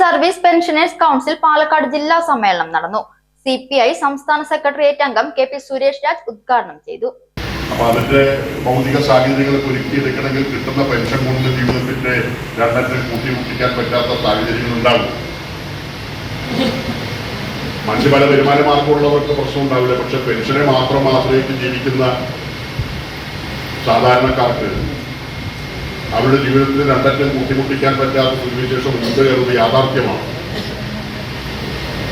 Service pensioners council Palakkad ജില്ലാ സമ്മേളനം നടന്നു. സി പി ഐ സംസ്ഥാന സെക്രട്ടേറിയറ്റ് അംഗം കെ പി സുരേഷ് രാജ് ഉദ്ഘാടനം ചെയ്തു. അപ്പൊ അതിന്റെ ഭൗതിക സാഹചര്യങ്ങൾ ഒരുക്കിയെടുക്കണമെങ്കിൽ കിട്ടുന്ന പെൻഷൻ കൊണ്ട് ജീവിതത്തിന്റെ രണ്ടത്തിൽ കൂട്ടിമുട്ടിക്കാൻ പറ്റാത്ത സാഹചര്യങ്ങൾ ഉണ്ടാവും മറ്റു പല വരുമാന മാർഗമുള്ളവർക്ക് പ്രശ്നം ഉണ്ടാവില്ല. പക്ഷെ പെൻഷനെ മാത്രം ആശ്രയിച്ച് ജീവിക്കുന്ന സാധാരണക്കാർക്ക് അവരുടെ ജീവിതത്തിൽ രണ്ടറ്റം കൂട്ടിമുട്ടിക്കാൻ പറ്റാത്ത സ്ഥിതിവിശേഷം മുമ്പ് എന്നത് യാഥാർത്ഥ്യമാണ്.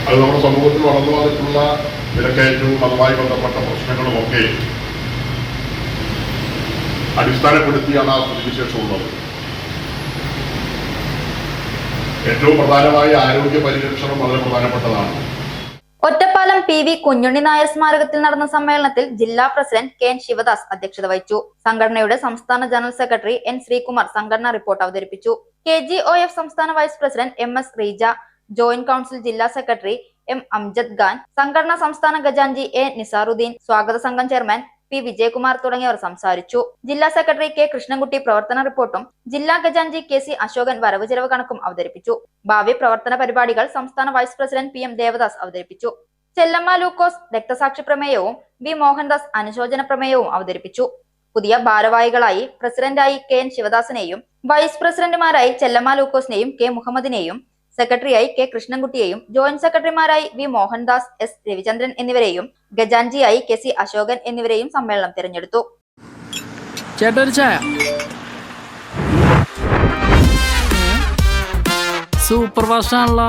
അത് നമ്മുടെ സമൂഹത്തിൽ വളർന്നു വന്നിട്ടുള്ള വിലക്കയറ്റവും അതുമായി ബന്ധപ്പെട്ട പ്രശ്നങ്ങളും ഒക്കെ അടിസ്ഥാനപ്പെടുത്തിയാണ് ആ സ്ഥിതിവിശേഷം ഉള്ളത്. ഏറ്റവും പ്രധാനമായ ആരോഗ്യ പരിരക്ഷണം വളരെ പ്രധാനപ്പെട്ടതാണ്. പി വി കുഞ്ഞുണ്ണി നായർ സ്മാരകത്തിൽ നടന്ന സമ്മേളനത്തിൽ ജില്ലാ പ്രസിഡന്റ് കെ എൻ ശിവദാസ് അധ്യക്ഷത വഹിച്ചു. സംഘടനയുടെ സംസ്ഥാന ജനറൽ സെക്രട്ടറി എൻ ശ്രീകുമാർ സംഘടനാ റിപ്പോർട്ട് അവതരിപ്പിച്ചു. കെ ജി ഒ എഫ് സംസ്ഥാന vice president M S Reeja joint council ജില്ലാ സെക്രട്ടറി എം അംജദ് ഖാൻ സംഘടനാ സംസ്ഥാന ഖജാൻജി എ നിസാറുദ്ദീൻ സ്വാഗത സംഘം ചെയർമാൻ പി വിജയകുമാർ തുടങ്ങിയവർ സംസാരിച്ചു. ജില്ലാ സെക്രട്ടറി കെ കൃഷ്ണൻകുട്ടി പ്രവർത്തന റിപ്പോർട്ടും ജില്ലാ ഖജാൻജി കെ സി അശോകൻ വരവ് ചെലവ് കണക്കും അവതരിപ്പിച്ചു. ഭാവി പ്രവർത്തന പരിപാടികൾ സംസ്ഥാന vice president P M Devadas അവതരിപ്പിച്ചു. ചെല്ലമ്മ ലൂക്കോസ് രക്തസാക്ഷി പ്രമേയവും വി മോഹൻദാസ് അനുശോചന പ്രമേയവും അവതരിപ്പിച്ചു. പുതിയ ഭാരവാഹികളായി പ്രസിഡന്റായി കെ എൻ ശിവദാസനെയും വൈസ് പ്രസിഡന്റുമാരായി ചെല്ലമ്മ ലൂക്കോസിനെയും കെ മുഹമ്മദിനെയും സെക്രട്ടറിയായി കെ കൃഷ്ണൻകുട്ടിയെയും ജോയിന്റ് സെക്രട്ടറിമാരായി വി മോഹൻദാസ് എസ് രവിചന്ദ്രൻ എന്നിവരെയും ഗജാൻജിയായി കെ സി അശോകൻ എന്നിവരെയും സമ്മേളനം തിരഞ്ഞെടുത്തു. സൂപ്പർ ഫാസ്റ്റ് ആണല്ലോ